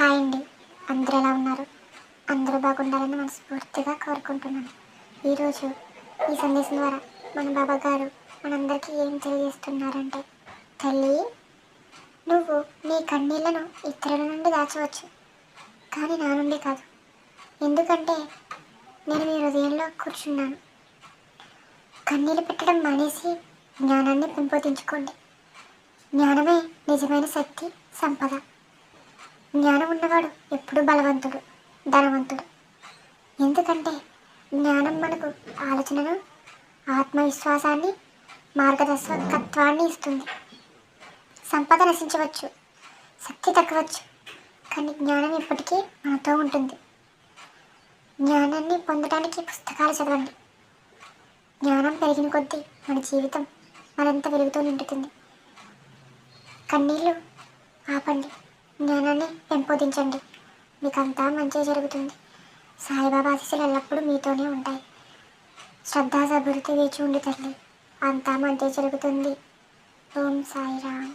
Hi అండి. అందరూ ఎలా ఉన్నారు? అందరూ బాగుండాలని మనస్ఫూర్తిగా కోరుకుంటున్నాను. ఈరోజు ఈ సందేశం ద్వారా మన బాబా గారు మనందరికీ ఏం తెలియజేస్తున్నారంటే తల్లి నువ్వు నీ కన్నీళ్ళను ఇతరుల నుండి దాచవచ్చు. కానీ నా నుండి కాదు. ఎందుకంటే నేను మీ హృదయంలో కూర్చున్నాను. కన్నీళ్ళు పెట్టడం మానేసి జ్ఞానాన్ని పెంపొందించుకోండి. జ్ఞానమే నిజమైన శక్తి సంపద. జ్ఞానం ఉన్నవాడు ఎప్పుడూ బలవంతుడు ధనవంతుడు. ఎందుకంటే జ్ఞానం మనకు ఆలోచనను ఆత్మవిశ్వాసాన్ని మార్గదర్శకత్వాన్ని ఇస్తుంది. సంపద నశించవచ్చు శక్తి తగ్గవచ్చు కానీ జ్ఞానం ఎప్పటికీ మనతో ఉంటుంది. జ్ఞానాన్ని పొందడానికి పుస్తకాలు చదవండి. జ్ఞానం పెరిగిన కొద్దీ మన జీవితం మరింత పెరుగుతూ నిండుతుంది. కన్నీళ్ళు ఆపండి. జ్ఞానాన్ని పెంపొందించండి. మీకంతా మంచి జరుగుతుంది. సాయిబాబా ఆశీస్సులు ఎల్లప్పుడూ మీతోనే ఉంటాయి. శ్రద్ధాసభృతి వేచి ఉండి తల్లి అంతా మంచి జరుగుతుంది. ఓం సాయిరామ్.